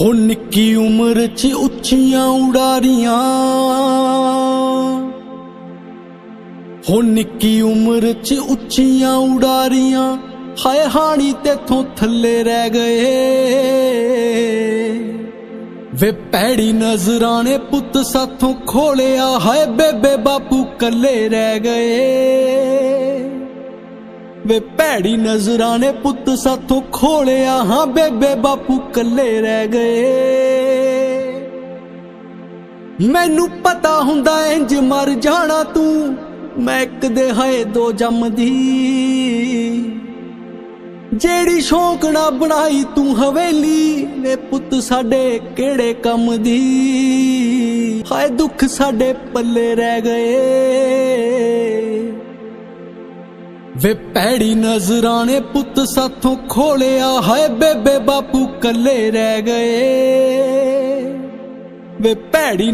ਹੁਣ ਨਿੱਕੀ ਉਮਰ 'ਚ ਉੱਚੀਆਂ ਉਡਾਰੀਆਂ। ਹੁਣ ਨਿੱਕੀ ਉਮਰ 'ਚ ਉੱਚੀਆਂ ਉਡਾਰੀਆਂ, ਹਾਏ ਹਾਣੀ ਤੇਥੋਂ ਥੱਲੇ ਰਹਿ ਗਏ। ਵੇ ਪੈੜੀ ਨਜ਼ਰਾਂ ਨੇ ਪੁੱਤ ਸਾਥੋਂ ਖੋਲਿਆ, ਹਾਏ ਬੇਬੇ ਬਾਪੂ ਕੱਲੇ ਰਹਿ ਗਏ। ਵੇ ਭੈੜੀ ਨਜ਼ਰਾਂ ਨੇ ਪੁੱਤ ਸਾਥੋਂ ਖੋਲਿਆ, ਹਾਂ ਬੇਬੇ ਬਾਪੂ ਕੱਲੇ ਰਹਿ ਗਏ। ਮੈਨੂੰ ਪਤਾ ਹੁੰਦਾ ਇੰਜ ਮਰ ਜਾਣਾ ਤੂੰ, ਮੈਂ ਇੱਕ ਦੇ ਹਏ ਦੋ ਜੰਮਦੀ ਜਿਹੜੀ ਸ਼ੌਕ ਨਾ ਬਣਾਈ ਤੂੰ ਹਵੇਲੀ, ਵੇ ਪੁੱਤ ਸਾਡੇ ਕਿਹੜੇ ਕੰਮ ਦੀ। ਹਾਏ ਦੁੱਖ ਸਾਡੇ ਪੱਲੇ ਰਹਿ ਗਏ। ਵੇ ਪੈੜੀ ਨਜ਼ਰਾਂ ਨੇ ਪੁੱਤ ਸਾਥੋਂ ਖੋਲਿਆ ਹਾਏ ਬੇਬੇ ਬਾਪੂ ਕੱਲੇ ਰਹਿ ਗਏ। ਵੇ ਪੈੜੀ